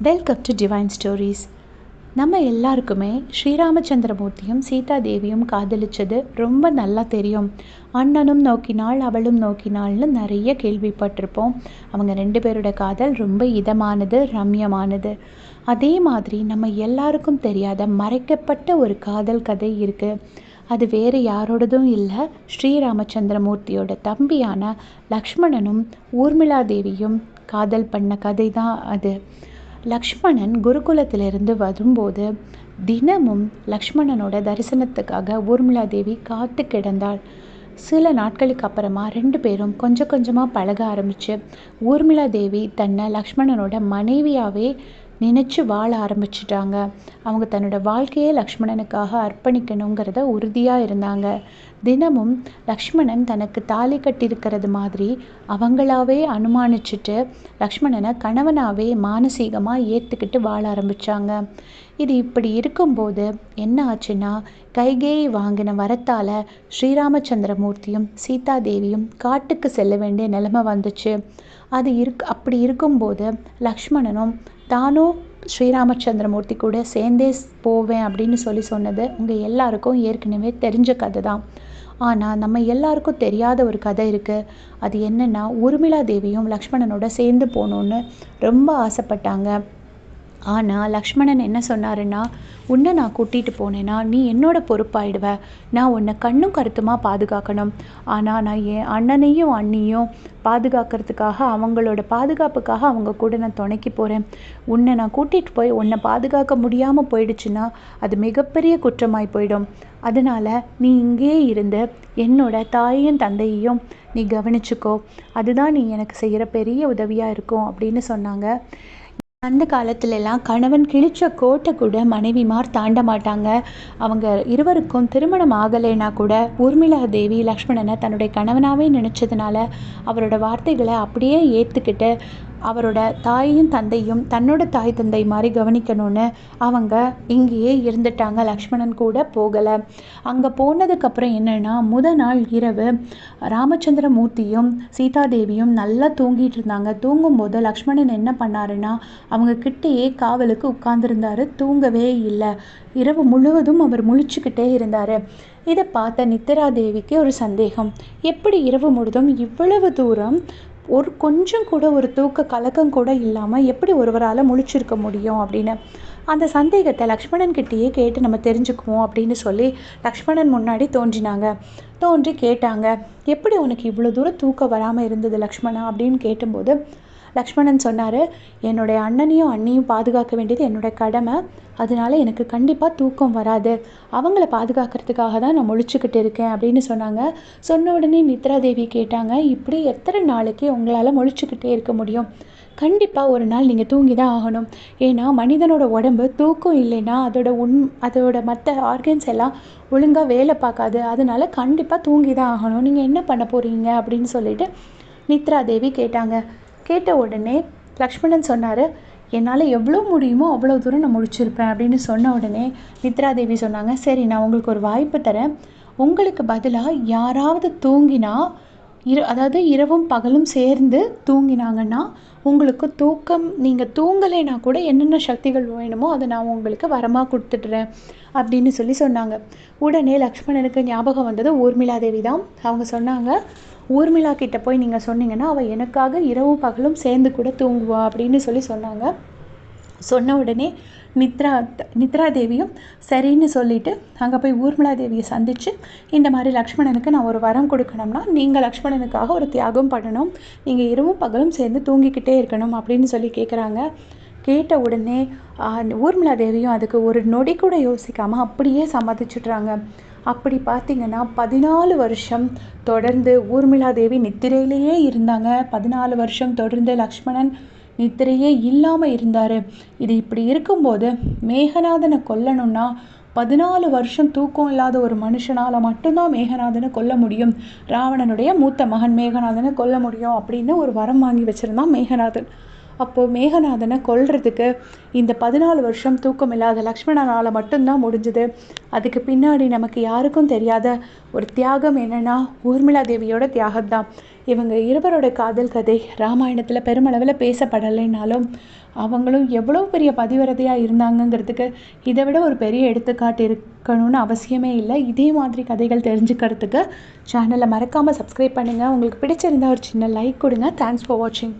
Welcome to divine stories நம்ம எல்லாருக்குமே ஸ்ரீராமச்சந்திரமூர்த்தியும் சீதா தேவியும் காதலிச்சது ரொம்ப நல்லா தெரியும். அண்ணனும் நோக்கினாள் அவளும் நோக்கினாள்னு நிறைய கேள்விப்பட்டிருப்போம். அவங்க ரெண்டு பேரோட காதல் ரொம்ப இதமானது ரம்யமானது. அதே மாதிரி நம்ம எல்லாருக்கும் தெரியாத மறைக்கப்பட்ட ஒரு காதல் கதை இருக்குது அது வேறு யாரோடதும் இல்லை. ஸ்ரீராமச்சந்திரமூர்த்தியோட தம்பியான லக்ஷ்மணனும் ஊர்மிளா தேவியும் காதல் பண்ண கதை தான் அது. லக்ஷ்மணன் குருகுலத்திலிருந்து வரும்போது தினமும் லக்ஷ்மணனோட தரிசனத்துக்காக ஊர்மிளா தேவி காத்து கிடந்தாள். சில நாட்களுக்கு அப்புறமா ரெண்டு பேரும் கொஞ்சம் கொஞ்சமாக பழக ஆரம்பிச்சு ஊர்மிளா தேவி தன்னை லக்ஷ்மணனோட மனைவியாகவே நினச்சி வாழ ஆரம்பிச்சிட்டாங்க. அவங்க தன்னோட வாழ்க்கையை லக்ஷ்மணனுக்காக அர்ப்பணிக்கணுங்கிறத உறுதியாக இருந்தாங்க. தினமும் லக்ஷ்மணன் தனக்கு தாலி கட்டியிருக்கிறது மாதிரி அவங்களாவே அனுமானிச்சுட்டு லக்ஷ்மணனை கணவனாகவே மானசீகமாக ஏற்றுக்கிட்டு வாழ ஆரம்பித்தாங்க இது இப்படி இருக்கும்போது என்ன ஆச்சுன்னா கைகேயி வாங்கின வரத்தால் ஸ்ரீராமச்சந்திரமூர்த்தியும் சீதாதேவியும் காட்டுக்கு செல்ல வேண்டிய நிலைமை வந்துச்சு. அது இருக் அப்படி இருக்கும்போது லக்ஷ்மணனும் தானும் ஸ்ரீராமச்சந்திரமூர்த்தி கூட சேர்ந்தே போவேன் அப்படின்னு சொல்லி சொன்னது உங்கள் எல்லாருக்கும் ஏற்கனவே தெரிஞ்ச கதை தான் ஆனால் நம்ம எல்லாருக்கும் தெரியாத ஒரு கதை இருக்குது அது என்னென்னா உருமிளா தேவியும் லக்ஷ்மணனோட சேர்ந்து போகணுன்னு ரொம்ப ஆசைப்பட்டாங்க. ஆனால் லக்ஷ்மணன் என்ன சொன்னாருன்னா உன்னை நான் கூட்டிகிட்டு போனேன்னா நீ என்னோட பொறுப்பாயிடுவ. நான் உன்னை கண்ணும் கருத்துமாக பாதுகாக்கணும். ஆனால் நான் என் அண்ணனையும் அண்ணியும் பாதுகாக்கிறதுக்காக அவங்களோட பாதுகாப்புக்காக அவங்க கூட நான் துணைக்கி போகிறேன் உன்னை நான் கூட்டிகிட்டு போய் உன்னை பாதுகாக்க முடியாமல் போயிடுச்சுன்னா அது மிகப்பெரிய குற்றமாய் போயிடும். அதனால் நீ இங்கே இருந்து என்னோட தாயையும் தந்தையையும் நீ கவனிச்சுக்கோ. அதுதான் நீ எனக்கு செய்கிற பெரிய உதவியாக இருக்கும் அப்படின்னு சொன்னாங்க. அந்த காலத்துலலாம் கணவன் கிழிச்ச கோட்டை கூட மனைவிமார் தாண்ட மாட்டாங்க. அவங்க இருவருக்கும் திருமணம் ஆகலைன்னா கூட ஊர்மிளா தேவி லக்ஷ்மணனை தன்னுடைய கணவனாகவே நினச்சதுனால அவரோட வார்த்தைகளை அப்படியே ஏற்றுக்கிட்டு அவரோட தாயும் தந்தையும் தன்னோட தாய் தந்தை மாதிரி கவனிக்கணும்னு அவங்க இங்கேயே இருந்துட்டாங்க. லக்ஷ்மணன் கூட போகலை. அங்கே போனதுக்கப்புறம் என்னென்னா முத நாள் இரவு ராமச்சந்திர மூர்த்தியும் சீதாதேவியும் நல்லா தூங்கிட்டு இருந்தாங்க. தூங்கும்போது லக்ஷ்மணன் என்ன பண்ணாருன்னா அவங்க கிட்டேயே காவலுக்கு உட்கார்ந்துருந்தாரு. தூங்கவே இல்லை. இரவு முழுவதும் அவர் முழிச்சுக்கிட்டே இருந்தார். இதை பார்த்த நித்திராதேவிக்கு ஒரு சந்தேகம். எப்படி இரவு முழுதும் இவ்வளவு தூரம் ஒரு கொஞ்சம் கூட ஒரு தூக்க கலக்கம் கூட இல்லாமல் எப்படி ஒருவரால் முழிச்சிருக்க முடியும் அப்படின்னு அந்த சந்தேகத்தை லக்ஷ்மணன் கிட்டேயே கேட்டு நம்ம தெரிஞ்சுக்குவோம் அப்படின்னு சொல்லி லக்ஷ்மணன் முன்னாடி தோன்றினாங்க. தோன்றி கேட்டாங்க எப்படி உனக்கு இவ்வளோ தூரம் தூக்கம் வராமல் இருந்தது லக்ஷ்மணா? அப்படின்னு கேட்டும்போது லக்ஷ்மணன் சொன்னார் என்னுடைய அண்ணனையும் அண்ணியும் பாதுகாக்க வேண்டியது என்னுடைய கடமை. அதனால எனக்கு கண்டிப்பாக தூக்கம் வராது. அவங்கள பாதுகாக்கிறதுக்காக தான் நான் முழிச்சுக்கிட்டு இருக்கேன் அப்படின்னு சொன்னாங்க. சொன்ன உடனே நித்ரா தேவி கேட்டாங்க இப்படி எத்தனை நாளைக்கு உங்களால் முழிச்சுக்கிட்டே இருக்க முடியும்? கண்டிப்பாக ஒரு நாள் நீங்கள் தூங்கி தான் ஆகணும். ஏன்னா மனிதனோட உடம்பு தூக்கம் இல்லைன்னா அதோட உண் அதோட மற்ற ஆர்கன்ஸ் எல்லாம் ஒழுங்காக வேலை பார்க்காது. அதனால கண்டிப்பாக தூங்கி தான் ஆகணும். நீங்கள் என்ன பண்ண போகிறீங்க அப்படின்னு சொல்லிட்டு நித்ரா தேவி கேட்டாங்க. கேட்ட உடனே லக்ஷ்மணன் சொன்னார் என்னால் எவ்வளோ முடியுமோ அவ்வளோ தூரம் நான் முடிச்சிருப்பேன் அப்படின்னு சொன்ன உடனே நித்ராதேவி சொன்னாங்க சரி நான் உங்களுக்கு ஒரு வாய்ப்பு தரேன். உங்களுக்கு பதிலாக யாராவது தூங்கினா இரு அதாவது இரவும் பகலும் சேர்ந்து தூங்கினாங்கன்னா உங்களுக்கு தூக்கம் நீங்கள் தூங்கலைன்னா கூட என்னென்ன சக்திகள் வேணுமோ அதை நான் உங்களுக்கு வரமாக கொடுத்துட்றேன் அப்படின்னு சொல்லி சொன்னாங்க. உடனே லக்ஷ்மணனுக்கு ஞாபகம் வந்தது ஊர்மிளாதேவி தான். அவங்க சொன்னாங்க ஊர்மிளா கிட்ட போய் நீங்கள் சொன்னீங்கன்னா அவள் எனக்காக இரவும் பகலும் சேர்ந்து கூட தூங்குவா அப்படின்னு சொல்லி சொன்னாங்க. சொன்ன உடனே நித்ரா நித்ரா தேவியும் சரின்னு சொல்லிட்டு அங்கே போய் ஊர்மிளா தேவியை சந்தித்து இந்த மாதிரி லக்ஷ்மணனுக்கு நான் ஒரு வரம் கொடுக்கணும்னா நீங்கள் லக்ஷ்மணனுக்காக ஒரு தியாகம் பண்ணணும். நீங்கள் இரவும் பகலும் சேர்ந்து தூங்கிக்கிட்டே இருக்கணும் அப்படின்னு சொல்லி கேட்குறாங்க கேட்ட உடனே ஊர்மிளா தேவியும் அதுக்கு ஒரு நொடி கூட யோசிக்காமல் அப்படியே சம்மதிச்சுட்றாங்க. அப்படி பார்த்தீங்கன்னா பதினாலு வருஷம் தொடர்ந்து ஊர்மிளா தேவி நித்திரையிலேயே இருந்தாங்க. பதினாலு வருஷம் தொடர்ந்து லக்ஷ்மணன் நித்திரையே இல்லாமல் இருந்தார். இது இப்படி இருக்கும்போது மேகநாதனை கொல்லணும்னா பதினாலு வருஷம் தூக்கம் இல்லாத ஒரு மனுஷனால் மட்டும்தான் மேகநாதனை கொல்ல முடியும். ராவணனுடைய மூத்த மகன் மேகநாதனை கொல்ல முடியும் அப்படின்னு ஒரு வரம் வாங்கி வச்சுருந்தான் மேகநாதன். அப்போது மேகநாதனை கொல்றதுக்கு இந்த பதினாலு வருஷம் தூக்கம் இல்லாத லக்ஷ்மணனால் மட்டும்தான் முடிஞ்சுது. அதுக்கு பின்னாடி நமக்கு யாருக்கும் தெரியாத ஒரு தியாகம் என்னென்னா ஊர்மிளா தேவியோட தியாகம் தான் இவங்க இருவரோட காதல் கதை ராமாயணத்தில் பெருமளவில் பேசப்படலைனாலும் அவங்களும் எவ்வளோ பெரிய பதிவிரதையாக இருந்தாங்கங்கிறதுக்கு இதை விட ஒரு பெரிய எடுத்துக்காட்டு இருக்கணும்னு அவசியமே இல்லை. இதே மாதிரி கதைகள் தெரிஞ்சுக்கிறதுக்கு சேனலை மறக்காமல் சப்ஸ்கிரைப் பண்ணுங்கள் உங்களுக்கு பிடிச்சிருந்தா ஒரு சின்ன லைக் கொடுங்க. தேங்க்ஸ் ஃபார் வாட்சிங்